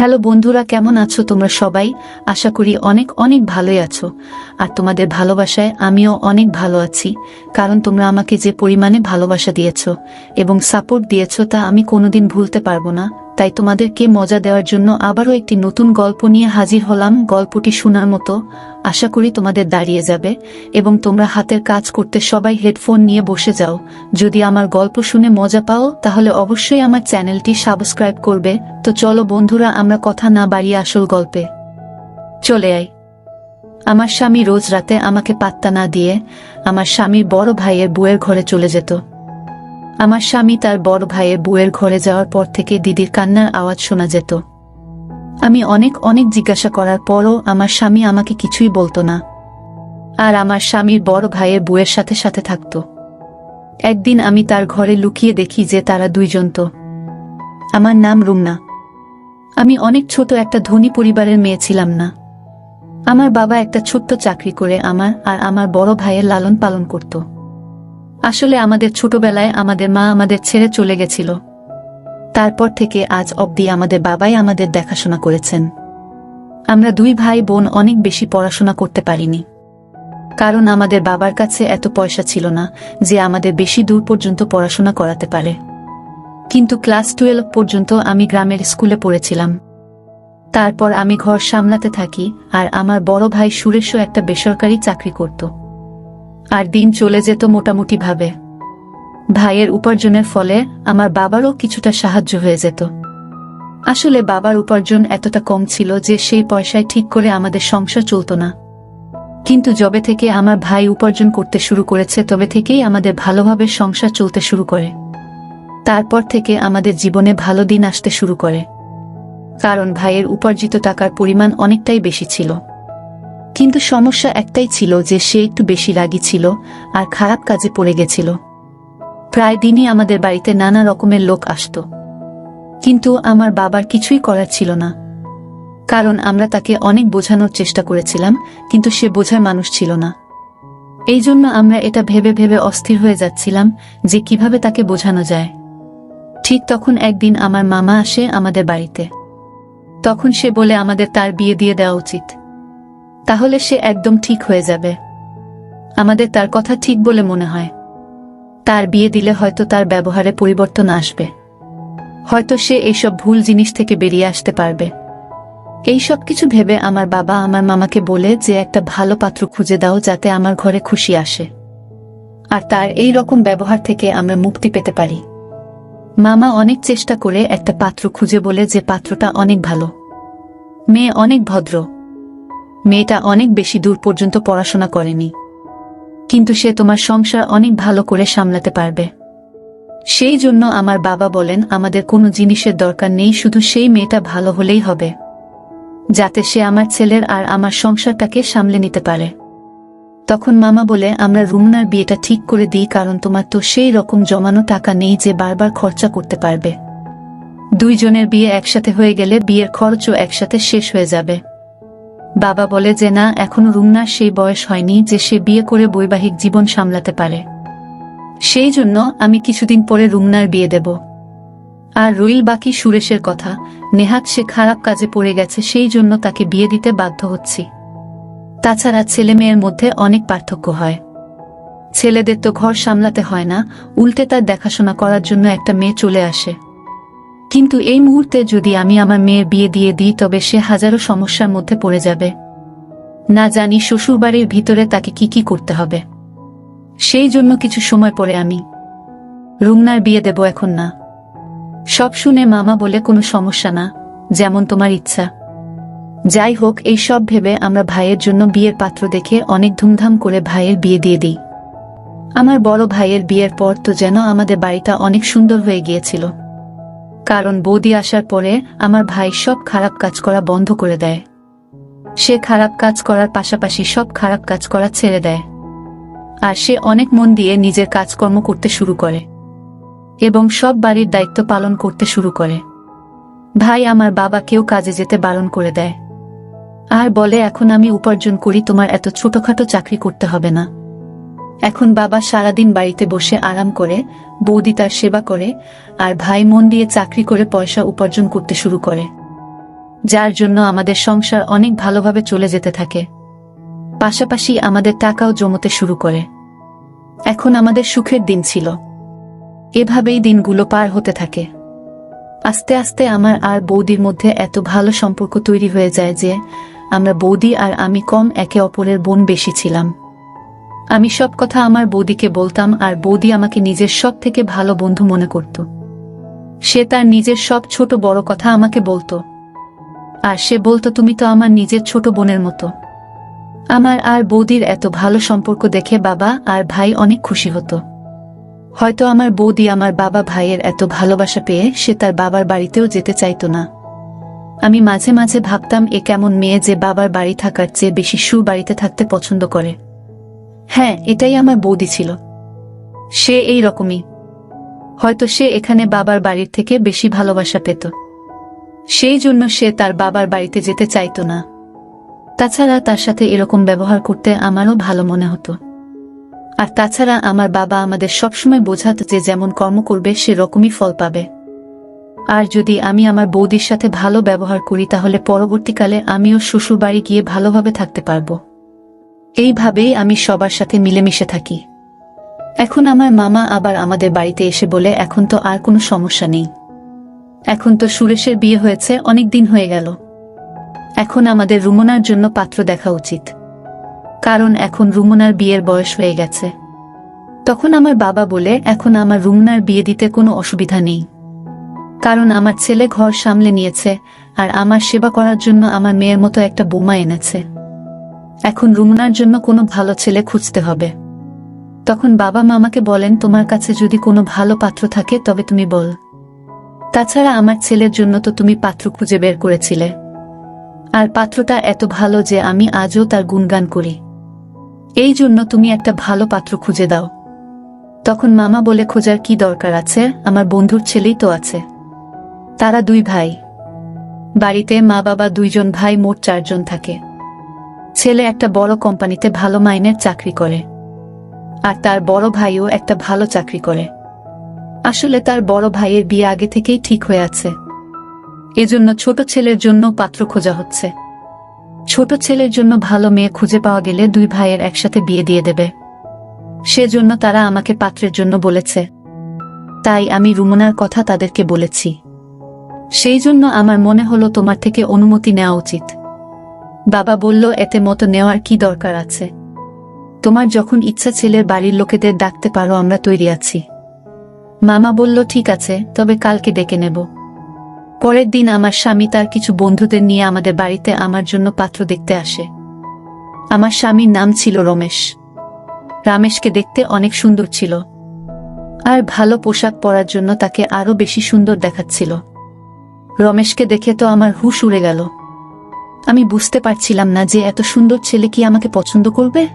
Hello বন্ধুরা, কেমন আছো তোমরা সবাই? আশা করি অনেক অনেক ভালোই আছো। আর তোমাদের ভালোবাসায় আমিও অনেক ভালো আছি, কারণ তোমরা আমাকে যে পরিমাণে ভালোবাসা দিয়েছ এবং সাপোর্ট দিয়েছ তা আমি কোনোদিন ভুলতে পারব না। তাই তোমাদেরকে মজা দেওয়ার জন্য আবারও একটি নতুন গল্প নিয়ে হাজির হলাম। গল্পটি শোনার মতো আশা করি তোমাদের দাঁড়িয়ে যাবে এবং তোমরা হাতের কাজ করতে সবাই হেডফোন নিয়ে বসে যাও। যদি আমার গল্প শুনে মজা পাও, তাহলে অবশ্যই আমার চ্যানেলটি সাবস্ক্রাইব করবে। তো চলো বন্ধুরা, আমরা কথা না বাড়িয়ে আসল গল্পে চলে আয় আমার স্বামী রোজ রাতে আমাকে পাত্তা না দিয়ে আমার স্বামীর বড় ভাইয়ের বুয়ের ঘরে চলে যেত। আমার স্বামী তার বড় ভাইয়ের বুয়ের ঘরে যাওয়ার পর থেকে দিদির কান্নার আওয়াজ শোনা যেত। আমি অনেক অনেক জিজ্ঞাসা করার পরও আমার স্বামী আমাকে কিছুই বলতো না। আর আমার স্বামীর বড় ভাইয়ের বুয়ের সাথে সাথে থাকত। একদিন আমি তার ঘরে লুকিয়ে দেখি যে তারা দুইজন তো। আমার নাম রুমনা। আমি অনেক ছোট একটা ধনী পরিবারের মেয়ে ছিলাম না। আমার বাবা একটা ছোট্ট চাকরি করে আমার আর আমার বড় ভাইয়ের লালন পালন করত। আসলে আমাদের ছোটবেলায় আমাদের মা আমাদের ছেড়ে চলে গেছিল। তারপর থেকে আজ অবধি আমাদের বাবাই আমাদের দেখাশোনা করেছেন। আমরা দুই ভাই বোন অনেক বেশি পড়াশোনা করতে পারিনি। কারণ আমাদের বাবার কাছে এত পয়সা ছিল না যে আমাদের বেশি দূর পর্যন্ত পড়াশোনা করাতে পারে। কিন্তু ক্লাস টুয়েলভ পর্যন্ত আমি গ্রামের স্কুলে পড়েছিলাম। তারপর আমি ঘর সামলাতে থাকি আর আমার বড় ভাই সুরেশও একটা বেসরকারি চাকরি করত। আর দিন চলে যেত মোটামুটি ভাবে ভাইয়ের উপার্জনের ফলে আমার বাবারও কিছুটা সাহায্য হয়ে যেত। আসলে বাবার উপার্জন এতটা কম ছিল যে সেই পয়সায় ঠিক করে আমাদের সংসার চলত না। কিন্তু যবে থেকে আমার ভাই উপার্জন করতে শুরু করেছে, তবে থেকেই আমাদের ভালোভাবে সংসার চলতে শুরু করে। তারপর থেকে আমাদের জীবনে ভালো দিন আসতে শুরু করে। কারণ ভাইয়ের উপার্জিত টাকার পরিমাণ অনেকটাই বেশি ছিল। কিন্তু সমস্যা একটাই ছিল যে সে একটু বেশি রাগী ছিল আর খারাপ কাজে পড়ে গেছিল। প্রায় দিনই আমাদের বাড়িতে নানা রকমের লোক আসত। কিন্তু আমার বাবার কিছুই করার ছিল না। কারণ আমরা তাকে অনেক বোঝানোর চেষ্টা করেছিলাম, কিন্তু সে বোঝার মানুষ ছিল না। এই জন্য আমরা এটা ভেবে ভেবে অস্থির হয়ে যাচ্ছিলাম যে কীভাবে তাকে বোঝানো যায়। ঠিক তখন একদিন আমার মামা আসে আমাদের বাড়িতে। তখন সে বলে আমাদের তার বিয়ে দিয়ে দেওয়া উচিত। তাহলে সে একদম ঠিক হয়ে যাবে। আমাদের তার কথা ঠিক বলে মনে হয়। তার বিয়ে দিলে হয়তো তার ব্যবহারে পরিবর্তন আসবে। হয়তো সে এইসব ভুল জিনিস থেকে বেরিয়ে আসতে পারবে। এই সব কিছু ভেবে আমার বাবা আমার মামাকে বলে যে একটা ভালো পাত্র খুঁজে দাও যাতে আমার ঘরে খুশি আসে। আর তার এই রকম ব্যবহার থেকে আমরা মুক্তি পেতে পারি। মামা অনেক চেষ্টা করে একটা পাত্র খুঁজে বলে যে পাত্রটা অনেক ভালো। মেয়ে অনেক ভদ্র। মেয়েটা অনেক বেশি দূর পর্যন্ত পড়াশোনা করেনি। কিন্তু সে তোমার সংসার অনেক ভালো করে সামলাতে পারবে। সেই জন্য আমার বাবা বলেন, আমাদের কোনো জিনিসের দরকার নেই, শুধু সেই মেয়েটা ভালো হলেই হবে। যাতে সে আমার ছেলের আর আমার সংসারটাকে সামলে নিতে পারে। তখন মামা বলে, আমরা রুমনার বিয়েটা ঠিক করে দিই, কারণ তোমার তো সেই রকম জমানো টাকা নেই যে বারবার খরচা করতে পারবে। দুইজনের বিয়ে একসাথে হয়ে গেলে বিয়ের খরচও একসাথে শেষ হয়ে যাবে। বাবা বলে যে না, এখনও রুমনার সেই বয়স হয়নি যে সে বিয়ে করে বৈবাহিক জীবন সামলাতে পারে। সেই জন্য আমি কিছুদিন পরে রুমনার বিয়ে দেব। আর রইল বাকি সুরেশের কথা, নেহাত সে খারাপ কাজে পড়ে গেছে, সেই জন্য তাকে বিয়ে দিতে বাধ্য হচ্ছি। তাছাড়া ছেলে মেয়ের মধ্যে অনেক পার্থক্য হয়। ছেলেদের তো ঘর সামলাতে হয় না, উল্টে তার দেখাশোনা করার জন্য একটা মেয়ে চলে আসে। কিন্তু এই মুহূর্তে যদি আমি আমার মেয়ের বিয়ে দিয়ে দিই, তবে সে হাজারো সমস্যার মধ্যে পড়ে যাবে। না জানি শ্বশুরবাড়ির ভিতরে তাকে কি কি করতে হবে। সেই জন্য কিছু সময় পরে আমি রুমনার বিয়ে দেব এখন না। সব শুনে মামা বলে, কোনো সমস্যা না, যেমন তোমার ইচ্ছা। যাই হোক, এই সব ভেবে আমরা ভাইয়ের জন্য বিয়ের পাত্র দেখে অনেক ধুমধাম করে ভাইয়ের বিয়ে দিয়ে দিই। আমার বড় ভাইয়ের বিয়ের পর তো যেন আমাদের বাড়িটা অনেক সুন্দর হয়ে গিয়েছিল। কারণ বৌদি আসার পরে আমার ভাই সব খারাপ কাজ করা বন্ধ করে দেয়। সে খারাপ কাজ করার পাশাপাশি সব খারাপ কাজ করা ছেড়ে দেয়। আর সে অনেক মন দিয়ে নিজের কাজকর্ম করতে শুরু করে। এবং সব বাড়ির দায়িত্ব পালন করতে শুরু করে। ভাই আমার বাবাকেও কাজে যেতে বারণ করে দেয়। আর বলে, এখন আমি উপার্জন করি, তোমার এত ছোটখাটো চাকরি করতে হবে না। এখন বাবা সারাদিন বাড়িতে বসে আরাম করে, বৌদি তার সেবা করে, আর ভাই মন দিয়ে চাকরি করে পয়সা উপার্জন করতে শুরু করে। যার জন্য আমাদের সংসার অনেক ভালোভাবে চলে যেতে থাকে। পাশাপাশি আমাদের টাকাও জমতে শুরু করে। এখন আমাদের সুখের দিন ছিল। এভাবেই দিনগুলো পার হতে থাকে। আস্তে আস্তে আমার আর বৌদির মধ্যে এত ভালো সম্পর্ক তৈরি হয়ে যায় যে, আমরা বৌদি আর আমি কম একে অপরের বোন বেশি ছিলাম। আমি সব কথা আমার বৌদিকে বলতাম আর বৌদি আমাকে নিজের সব থেকে ভালো বন্ধু মনে করত। সে তার নিজের সব ছোট বড় কথা আমাকে বলতো। আর সে বলতো, তুমি তো আমার নিজের ছোট বোনের মতো। আমার আর বৌদির এত ভালো সম্পর্ক দেখে বাবা আর ভাই অনেক খুশি হতো। হয়তো আমার বৌদি আমার বাবা ভাইয়ের এত ভালোবাসা পেয়ে সে তার বাবার বাড়িতেও যেতে চাইতো না। আমি মাঝে মাঝে ভাবতাম, এ কেমন মেয়ে যে বাবার বাড়ি থাকার চেয়ে বেশি সু বাড়িতে থাকতে পছন্দ করে। হ্যাঁ এটাই আমার বৌদি ছিল। সে এই রকমই। হয়তো সে এখানে বাবার বাড়ির থেকে বেশি ভালোবাসা পেত। সেই জন্য সে তার বাবার বাড়িতে যেতে চাইতো না। তাছাড়া তার সাথে এরকম ব্যবহার করতে আমারও ভালো মনে হতো। আর তাছাড়া আমার বাবা আমাদের সবসময় বোঝাত যে যেমন কর্ম করবে, সে রকমই ফল পাবে। আর যদি আমি আমার বৌদির সাথে ভালো ব্যবহার করি, তাহলে পরবর্তীকালে আমিও শ্বশুর বাড়ি গিয়ে ভালোভাবে থাকতে পারব। এইভাবেই আমি সবার সাথে মিলেমিশে থাকি। এখন আমার মামা আবার আমাদের বাড়িতে এসে বলে, এখন তো আর কোনো সমস্যা নেই। এখন তো সুরেশের বিয়ে হয়েছে, অনেক দিন হয়ে গেল। এখন আমাদের রুমনার জন্য পাত্র দেখা উচিত। কারণ এখন রুমনার বিয়ের বয়স হয়ে গেছে। তখন আমার বাবা বলে, এখন আমার রুমনার বিয়ে দিতে কোনো অসুবিধা নেই। কারণ আমার ছেলে ঘর সামলে নিয়েছে, আর আমার সেবা করার জন্য আমার মেয়ের মতো একটা বোমা এনেছে। এখন রুমনার জন্য কোনো ভালো ছেলে খুঁজতে হবে। তখন বাবা মামাকে বলেন, তোমার কাছে যদি কোনো ভালো পাত্র থাকে, তবে তুমি বল। তাছাড়া আমার ছেলের জন্য তো তুমি পাত্র খুঁজে বের করেছিলে। আর পাত্রটা এত ভালো যে আমি আজও তার গুণগান করি। এই জন্য তুমি একটা ভালো পাত্র খুঁজে দাও। তখন মামা বলে, খোঁজার কি দরকার আছে? আমার বন্ধুর ছেলেই তো আছে। তারা দুই ভাই। বাড়িতে মা বাবা দুইজন ভাই, মোট চারজন থাকে। ছেলে একটা বড় কোম্পানিতে ভালো মাইনের চাকরি করে। আর তার বড় ভাইও একটা ভালো চাকরি করে। আসলে তার বড় ভাইয়ের বিয়ে আগে থেকেই ঠিক হয়ে আছে। এজন্য ছোট ছেলের জন্য পাত্র খোঁজা হচ্ছে। ছোট ছেলের জন্য ভালো মেয়ে খুঁজে পাওয়া গেলে দুই ভাইয়ের একসাথে বিয়ে দিয়ে দেবে। সেজন্য তারা আমাকে পাত্রের জন্য বলেছে। তাই আমি রুমনার কথা তাদেরকে বলেছি। সেই জন্য আমার মনে হলো তোমার থেকে অনুমতি নেওয়া উচিত। বাবা বলল, এতে মতো নেওয়ার কি দরকার আছে? তোমার যখন ইচ্ছা ছেলের বাড়ির লোকেদের ডাকতে পারো, আমরা তৈরি আছি। মামা বলল, ঠিক আছে, তবে কালকে ডেকে নেব। পরের দিন আমার স্বামী তার কিছু বন্ধুদের নিয়ে আমাদের বাড়িতে আমার জন্য পাত্র দেখতে আসে। আমার স্বামীর নাম ছিল রমেশ। রামেশকে দেখতে অনেক সুন্দর ছিল। আর ভালো পোশাক পরার জন্য তাকে আরও বেশি সুন্দর দেখাচ্ছিল। রমেশকে দেখে তো আমার হুশ উড়ে গেল। আমি বুঝতে পারছিলাম না যে এত সুন্দর ছেলে কি আমাকে পছন্দ করবে।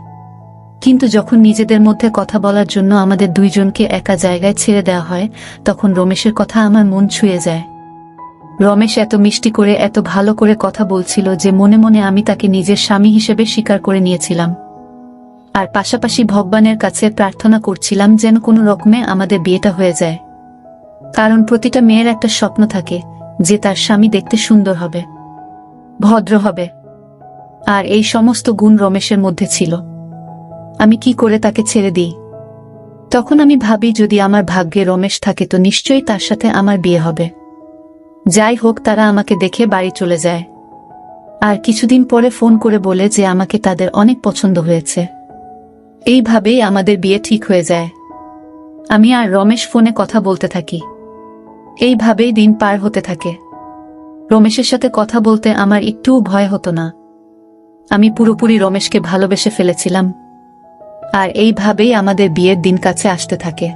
কিন্তু যখন নিজেদের মধ্যে কথা বলার জন্য আমাদের দুইজনকে একা জায়গায় ছেড়ে দেওয়া হয়, তখন রমেশের কথা আমার মন ছুঁয়ে যায়। রমেশ এত মিষ্টি করে, এত ভালো করে কথা বলছিল যে মনে মনে আমি তাকে নিজের স্বামী হিসেবে স্বীকার করে নিয়েছিলাম। আর পাশাপাশি ভগবানের কাছে প্রার্থনা করছিলাম যেন কোনো রকমে আমাদের বিয়েটা হয়ে যায়। কারণ প্রতিটা মেয়ের একটা স্বপ্ন থাকে যে তার স্বামী দেখতে সুন্দর হবে। ভদ্র হবে। আর এই সমস্ত গুণ রমেশের মধ্যে ছিল। আমি কি করে তাকে ছেড়ে দিই? তখন আমি ভাবি যদি আমার ভাগ্যে রমেশ থাকে তো নিশ্চয়ই তার সাথে আমার বিয়ে হবে। যাই হোক, তারা আমাকে দেখে বাড়ি চলে যায়। আর কিছুদিন পরে ফোন করে বলে যে আমাকে তাদের অনেক পছন্দ হয়েছে। এইভাবেই আমাদের বিয়ে ঠিক হয়ে যায়। আমি আর রমেশ ফোনে কথা বলতে থাকি। এইভাবেই দিন পার হতে থাকে। রমেশের সাথে কথা বলতে আমার একটুও ভয় হতো না। আমি পুরোপুরি রমেশকে ভালোবেসে ফেলেছিলাম। আর এইভাবেই আমাদের বিয়ের দিন কাছে আসতে থাকে।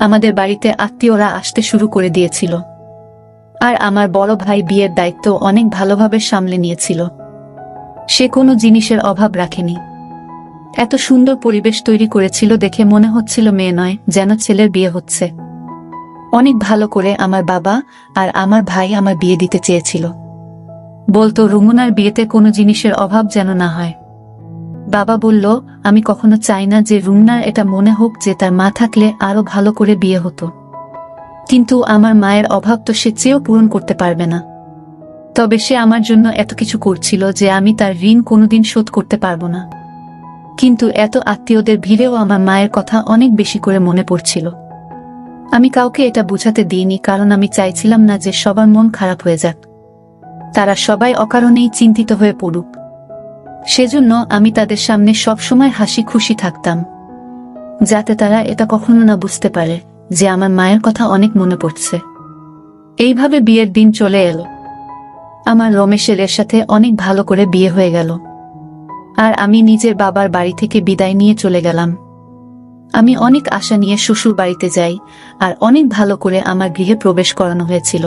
আমাদের বাড়িতে আত্মীয়রা আসতে শুরু করে দিয়েছিল। আর আমার বড় ভাই বিয়ের দায়িত্ব অনেক ভালোভাবে সামলে নিয়েছিল। সে কোনো জিনিসের অভাব রাখেনি। এত সুন্দর পরিবেশ তৈরি করেছিল দেখে মনে হচ্ছিল মেয়ে নয়, যেন ছেলের বিয়ে হচ্ছে। অনেক ভালো করে আমার বাবা আর আমার ভাই আমার বিয়ে দিতে চেয়েছিল। বলতো, রুমুনার বিয়েতে কোনো জিনিসের অভাব যেন না হয়। বাবা বলল, আমি কখনো চাই না যে রুমনার এটা মনে হোক যে তার মা থাকলে আরও ভালো করে বিয়ে হতো। কিন্তু আমার মায়ের অভাব তো সে চেয়েও পূরণ করতে পারবে না। তবে সে আমার জন্য এত কিছু করছিল যে আমি তার ঋণ কোনোদিন শোধ করতে পারব না। কিন্তু এত আত্মীয়দের ভিড়েও আমার মায়ের কথা অনেক বেশি করে মনে পড়ছিল। আমি কাউকে এটা বোঝাতে দিইনি কারণ আমি চাইছিলাম না যে সবার মন খারাপ হয়ে যাক। তারা সবাই অকারণেই চিন্তিত হয়ে পড়ুক। সেজন্য আমি তাদের সামনে সবসময় হাসি খুশি থাকতাম। যাতে তারা এটা কখনো না বুঝতে পারে যে আমার মায়ের কথা অনেক মনে পড়ছে। এইভাবে বিয়ের দিন চলে এলো। আমার রমেশের এর সাথে অনেক ভালো করে বিয়ে হয়ে গেল। আর আমি নিজের বাবার বাড়ি থেকে বিদায় নিয়ে চলে গেলাম। আমি অনেক আশা নিয়ে শ্বশুর বাড়িতে যাই, আর অনেক ভালো করে আমার গৃহে প্রবেশ করানো হয়েছিল।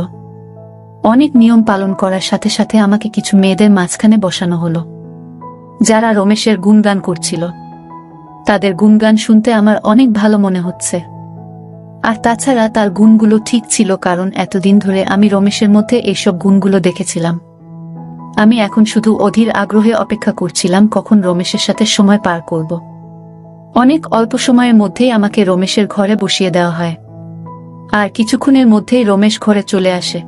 অনেক নিয়ম পালন করার সাথে সাথে আমাকে কিছু মেয়েদের মাঝখানে বসানো হলো, যারা রমেশের গুণগান করছিল। তাদের গুণগান শুনতে আমার অনেক ভালো মনে হচ্ছে। আর তাছাড়া তার গুণগুলো ঠিক ছিল কারণ এতদিন ধরে আমি রমেশের মধ্যে এইসব গুণগুলো দেখেছিলাম। আমি এখন শুধু অধীর আগ্রহে অপেক্ষা করছিলাম কখন রমেশের সাথে সময় পার করব। অনেক অল্প সময়ের মধ্যেই আমাকে রমেশের ঘরে বসিয়ে দেওয়া হয়। আর কিছুক্ষণের মধ্যেই রমেশ ঘরে চলে আসে।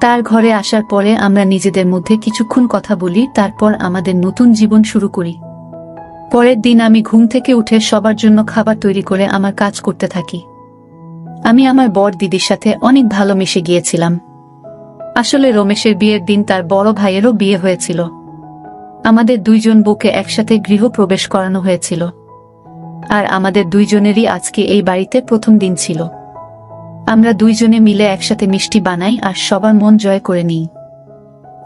তার ঘরে আসার পরে আমরা নিজেদের মধ্যে কিছুক্ষণ কথা বলি, তারপর আমাদের নতুন জীবন শুরু করি। পরের দিন আমি ঘুম থেকে উঠে সবার জন্য খাবার তৈরি করে আমার কাজ করতে থাকি। আমি আমার বর দিদির সাথে অনেক ভালো মিশে গিয়েছিলাম। আসলে রমেশের বিয়ের দিন তার বড় ভাইয়েরও বিয়ে হয়েছিল। আমাদের দুইজন বউকে একসাথে গৃহ প্রবেশ করানো হয়েছিল। আর আমাদের দুইজনেরই আজকে এই বাড়িতে প্রথম দিন ছিল। আমরা দুইজনে মিলে একসাথে মিষ্টি বানাই আর সবার মন জয় করে নিই।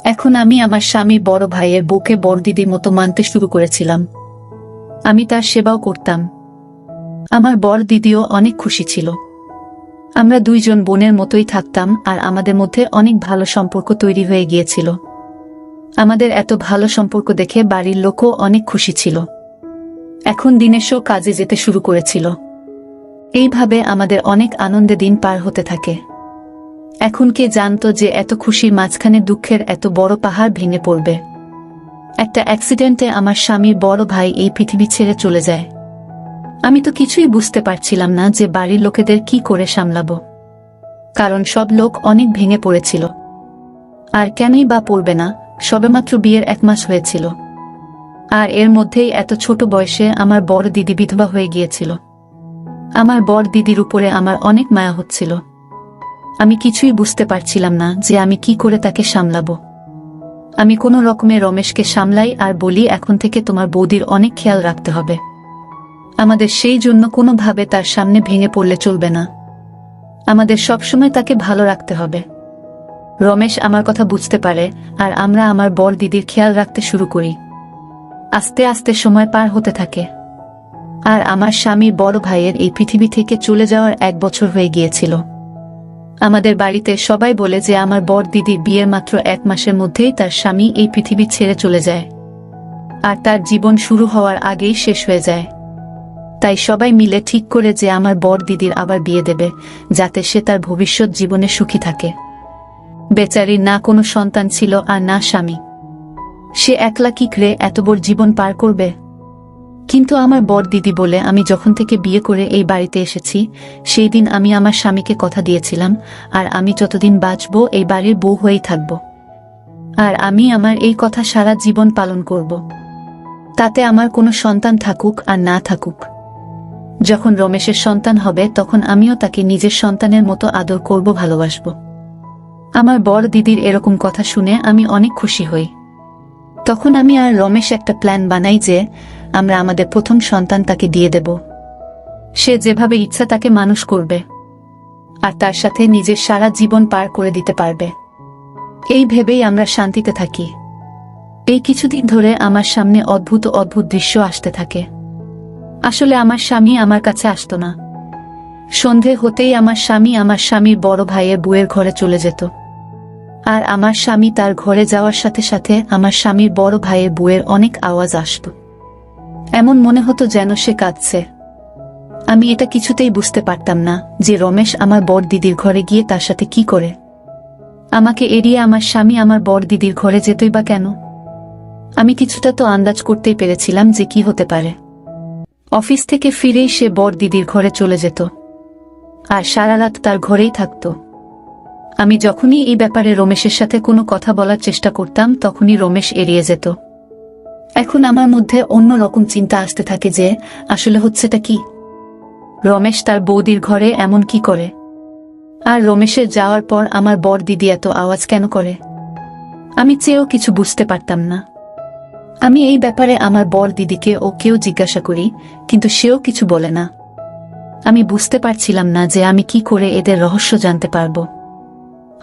এখন আমি আমার স্বামী বড় ভাইয়ের বউকে বড় দিদির মতো মানতে শুরু করেছিলাম। আমি তার সেবাও করতাম। আমার বড় দিদিও অনেক খুশি ছিল। আমরা দুইজন বোনের মতোই থাকতাম আর আমাদের মধ্যে অনেক ভালো সম্পর্ক তৈরি হয়ে গিয়েছিল। আমাদের এত ভালো সম্পর্ক দেখে বাড়ির লোকও অনেক খুশি ছিল। এখন দিনেশও কাজে যেতে শুরু করেছিল। এইভাবে আমাদের অনেক আনন্দে দিন পার হতে থাকে। এখন কে জানতো যে এত খুশির মাঝখানে দুঃখের এত বড় পাহাড় ভেঙে পড়বে। একটা অ্যাক্সিডেন্টে আমার স্বামীর বড় ভাই এই পৃথিবী ছেড়ে চলে যায়। আমি তো কিছুই বুঝতে পারছিলাম না যে বাড়ির লোকেদের কি করে সামলাবো। কারণ সব লোক অনেক ভেঙে পড়েছিল। আর কেনই বা পড়বে না, সবেমাত্র বিয়ের এক মাস হয়েছিল। আর এর মধ্যেই এত ছোট বয়সে আমার বড় দিদি বিধবা হয়ে গিয়েছিল। আমার বড় দিদির উপরে আমার অনেক মায়া হচ্ছিল। আমি কিছুই বুঝতে পারছিলাম না যে আমি কি করে তাকে সামলাবো। আমি কোনো রকমে রমেশকে সামলাই আর বলি, এখন থেকে তোমার বৌদির অনেক খেয়াল রাখতে হবে। আমাদের সেই জন্য কোনোভাবে তার সামনে ভেঙে পড়লে চলবে না। আমাদের সবসময় তাকে ভালো রাখতে হবে। রমেশ আমার কথা বুঝতে পারে আর আমরা আমার বর দিদির খেয়াল রাখতে শুরু করি। আস্তে আস্তে সময় পার হতে থাকে। আর আমার স্বামী বড় ভাইয়ের এই পৃথিবী থেকে চলে যাওয়ার এক বছর হয়ে গিয়েছিল। আমাদের বাড়িতে সবাই বলে যে আমার বর দিদি বিয়ের মাত্র এক মাসের মধ্যেই তার স্বামী এই পৃথিবী ছেড়ে চলে যায়। আর তার জীবন শুরু হওয়ার আগেই শেষ হয়ে যায়। তাই সবাই মিলে ঠিক করে যে আমার বর দিদির আবার বিয়ে দেবে, যাতে সে তার ভবিষ্যৎ জীবনে সুখী থাকে। বেচারির না কোনো সন্তান ছিল আর না স্বামী। সে একলা কি করে এত বড় জীবন পার করবে? কিন্তু আমার বর দিদি বলে আমি যখন থেকে বিয়ে করে এই বাড়িতে এসেছি, সেই দিন আমি আমার স্বামীকে কথা দিয়েছিলাম, আর আমি যতদিন বাঁচব এই বাড়ির বউ হয়েই থাকব। আর আমি আমার এই কথা সারা জীবন পালন করব। তাতে আমার কোনো সন্তান থাকুক আর না থাকুক। যখন রমেশের সন্তান হবে, তখন আমিও তাকে নিজের সন্তানের মতো আদর করব, ভালোবাসব। আমার বড় দিদির এরকম কথা শুনে আমি অনেক খুশি হই। তখন আমি আর রমেশ একটা প্ল্যান বানাই যে, আমরা আমাদের প্রথম সন্তান তাকে দিয়ে দেব। সে যেভাবে ইচ্ছা তাকে মানুষ করবে। আর তার সাথে নিজের সারা জীবন পার করে দিতে পারবে। এই ভেবেই আমরা শান্তিতে থাকি। এই কিছুদিন ধরে আমার সামনে অদ্ভুত অদ্ভুত দৃশ্য আসতে থাকে। আসলে আমার স্বামী আমার কাছে আসতো না। সন্ধে হতেই আমার স্বামী আমার স্বামীর বড় ভাইয়ের বুয়ের ঘরে চলে যেত। আর আমার স্বামী তার ঘরে যাওয়ার সাথে সাথে আমার স্বামীর বড় ভাইয়ের বুয়ের অনেক আওয়াজ আসত। এমন মনে হতো যেন সে কাঁদছে। আমি এটা কিছুতেই বুঝতে পারতাম না যে রমেশ আমার বর দিদির ঘরে গিয়ে তার সাথে কি করে। আমাকে এড়িয়ে আমার স্বামী আমার বর দিদির ঘরে যেতই বা কেন। আমি কিছুটা তো আন্দাজ করতেই পেরেছিলাম যে কি হতে পারে। অফিস থেকে ফিরেই সে বর দিদির ঘরে চলে যেত। আর সারা রাত তার ঘরেই থাকত। আমি যখনই এই ব্যাপারে রমেশের সাথে কোনো কথা বলার চেষ্টা করতাম, তখনই রমেশ এড়িয়ে যেত। এখন আমার মধ্যে অন্য রকম চিন্তা আসতে থাকে যে, আসলে হচ্ছেটা কি? রমেশ তার বৌদির ঘরে এমন কি করে? আর রমেশের যাওয়ার পর আমার বর দিদি এত আওয়াজ কেন করে? আমি চেয়েও কিছু বুঝতে পারতাম না। আমি এই ব্যাপারে আমার বর দিদিকে ও কেউ জিজ্ঞাসা করি, কিন্তু সেও কিছু বলে না। আমি বুঝতে পারছিলাম না যে আমি কি করে এদের রহস্য জানতে পারব।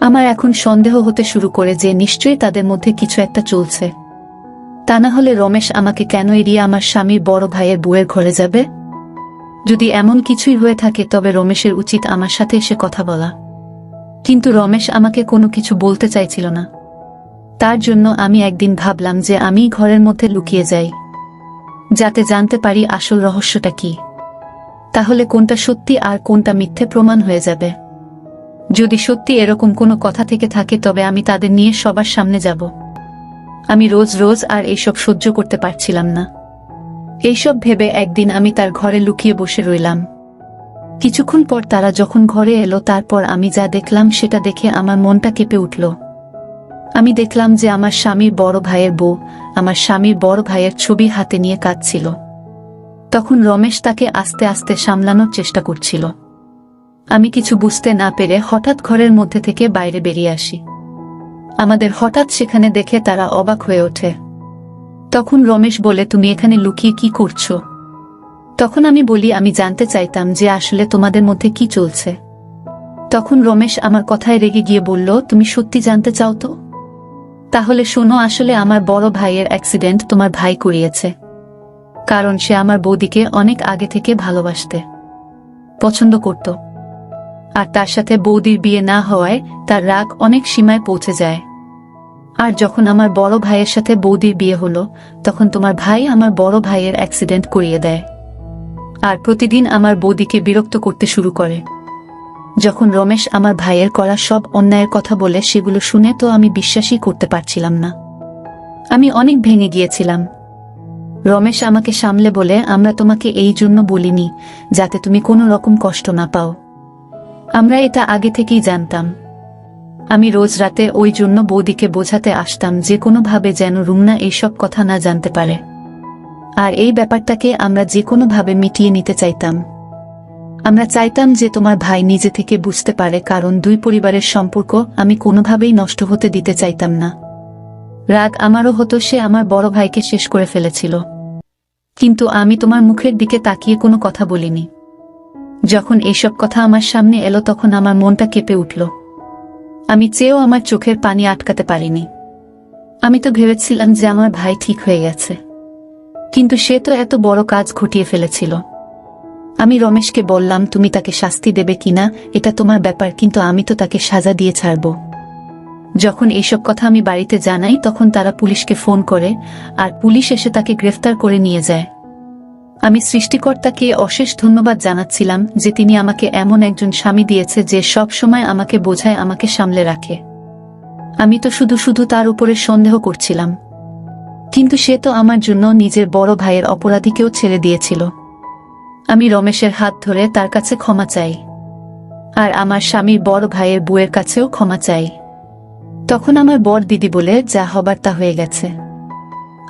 আমার এখন সন্দেহ হতে শুরু করে যে নিশ্চয়ই তাদের মধ্যে কিছু একটা চলছে। তা না হলে রমেশ আমাকে কেন এড়িয়ে আমার স্বামীর বড় ভাইয়ের বউয়ের ঘরে যাবে? যদি এমন কিছুই হয়ে থাকে, তবে রমেশের উচিত আমার সাথে এসে কথা বলা। কিন্তু রমেশ আমাকে কোনো কিছু বলতে চাইছিল না। তার জন্য আমি একদিন ভাবলাম যে আমি ঘরের মধ্যে লুকিয়ে যাই। যাতে জানতে পারি আসল রহস্যটা কি। তাহলে কোনটা সত্যি আর কোনটা মিথ্যে প্রমাণ হয়ে যাবে। যদি সত্যি এরকম কোনো কথা থেকে থাকে, তবে আমি তাদের নিয়ে সবার সামনে যাব। আমি রোজ রোজ আর এইসব সহ্য করতে পারছিলাম না। এইসব ভেবে একদিন আমি তার ঘরে লুকিয়ে বসে রইলাম। কিছুক্ষণ পর তারা যখন ঘরে এলো, তারপর আমি যা দেখলাম সেটা দেখে আমার মনটা কেঁপে উঠল। আমি দেখলাম যে আমার স্বামীর বড় ভাইয়ের বউ, আমার স্বামীর বড় ভাইয়ের ছবি হাতে নিয়ে কাঁদছিল। তখন রমেশ তাকে আস্তে আস্তে সামলানোর চেষ্টা করছিল। আমি কিছু বুঝতে না পেরে হঠাৎ ঘরের মধ্যে থেকে বাইরে বেরিয়ে আসি। আমাদের হঠাৎ সেখানে দেখে তারা অবাক হয়ে ওঠে। তখন রমেশ বলে, তুমি এখানে লুকিয়ে কি করছ? তখন আমি বলি, আমি জানতে চাইতাম যে আসলে তোমাদের মধ্যে কি চলছে। তখন রমেশ আমার কথায় রেগে গিয়ে বলল, তুমি সত্যি জানতে চাও তো? তাহলে শোনো, আসলে আমার বড় ভাইয়ের অ্যাক্সিডেন্ট তোমার ভাই করিয়েছে। কারণ সে আমার বৌদিকে অনেক আগে থেকে ভালোবাসতে পছন্দ করত। আর তার সাথে বৌদির বিয়ে না হওয়ায় তার রাগ অনেক সীমায় পৌঁছে যায়। আর যখন আমার বড় ভাইয়ের সাথে বৌদির বিয়ে হলো, তখন তোমার ভাই আমার বড় ভাইয়ের অ্যাক্সিডেন্ট করিয়ে দেয়। আর প্রতিদিন আমার বৌদিকে বিরক্ত করতে শুরু করে। যখন রমেশ আমার ভাইয়ের করা সব অন্যায়ের কথা বলে সেগুলো শুনে তো আমি বিশ্বাসই করতে পারছিলাম না। আমি অনেক ভেঙে গিয়েছিলাম। রমেশ আমাকে সামলে বলে, আমরা তোমাকে এই জন্য বলিনি, যাতে তুমি কোনো রকম কষ্ট না পাও। আমরা এটা আগে থেকেই জানতাম। আমি রোজ রাতে ওই জন্য বৌদিকে বোঝাতে আসতাম যে কোনোভাবে যেন রুমনা এইসব কথা না জানতে পারে। আর এই ব্যাপারটাকে আমরা যে কোনোভাবে মিটিয়ে নিতে চাইতাম। আমরা চাইতাম যে তোমার ভাই নিজে থেকে বুঝতে পারে কারণ দুই পরিবারের সম্পর্ক আমি কোনোভাবেই নষ্ট হতে দিতে চাইতাম না। রাগ আমারও হতো সে আমার বড় ভাইকে শেষ করে ফেলেছিল। কিন্তু আমি তোমার মুখের দিকে তাকিয়ে কোনো কথা বলিনি। যখন এইসব কথা আমার সামনে এলো তখন আমার মনটা কেঁপে উঠল। আমি চেয়েও আমার চোখের পানি আটকাতে পারিনি। আমি তো ভেবেছিলাম যে আমার ভাই ঠিক হয়ে গেছে। কিন্তু সে তো এত বড় কাজ ঘটিয়ে ফেলেছিল। আমি রমেশকে বললাম, তুমি তাকে শাস্তি দেবে কিনা এটা তোমার ব্যাপার, কিন্তু আমি তো তাকে সাজা দিয়ে ছাড়ব। যখন এইসব কথা আমি বাড়িতে জানাই, তখন তারা পুলিশকে ফোন করে, আর পুলিশ এসে তাকে গ্রেফতার করে নিয়ে যায়। আমি সৃষ্টিকর্তাকে অশেষ ধন্যবাদ জানাচ্ছিলাম যে তিনি আমাকে এমন একজন স্বামী দিয়েছে যে সব সময় আমাকে বোঝায়, আমাকে সামলে রাখে। আমি তো শুধু শুধু তার উপরে সন্দেহ করছিলাম। কিন্তু সে তো আমার জন্য নিজের বড় ভাইয়ের অপরাধীকেও ছেড়ে দিয়েছিল। আমি রমেশের হাত ধরে তার কাছে ক্ষমা চাই। আর আমার স্বামীর বড় ভাইয়ের বউয়ের কাছেও ক্ষমা চাই। তখন আমার বর দিদি বলে যা হবার তা হয়ে গেছে।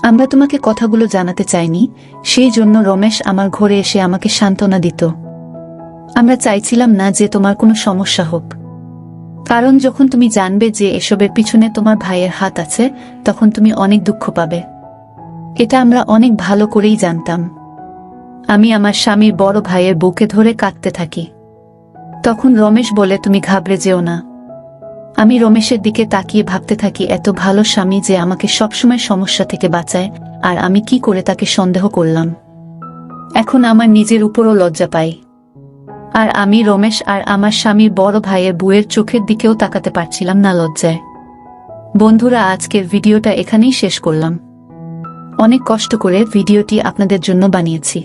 আমরা তোমাকে কথাগুলো জানাতে চাইনি, সেই জন্য রমেশ আমার ঘরে এসে আমাকে সান্ত্বনা দিত। আমরা চাইছিলাম না যে তোমার কোনো সমস্যা হোক। কারণ যখন তুমি জানবে যে এসবের পিছনে তোমার ভাইয়ের হাত আছে, তখন তুমি অনেক দুঃখ পাবে। এটা আমরা অনেক ভালো করেই জানতাম। আমি আমার স্বামীর বড় ভাইয়ের বুকে ধরে কাঁদতে থাকি। তখন রমেশ বলে, তুমি ঘাবড়ে যেও না। আমি রমেশের দিকে তাকিয়ে ভাবতে থাকি, এত ভালো স্বামী যে আমাকে সবসময় সমস্যা থেকে বাঁচায়, আর আমি কি করে তাকে সন্দেহ করলাম। এখন আমার নিজের উপরও লজ্জা পাই। আর আমি রমেশ আর আমার স্বামীর বড় ভাইয়ের বুয়ের চোখের দিকেও তাকাতে পারছিলাম না লজ্জায়। বন্ধুরা, আজকের ভিডিওটা এখানেই শেষ করলাম। অনেক কষ্ট করে ভিডিওটি আপনাদের জন্য বানিয়েছি।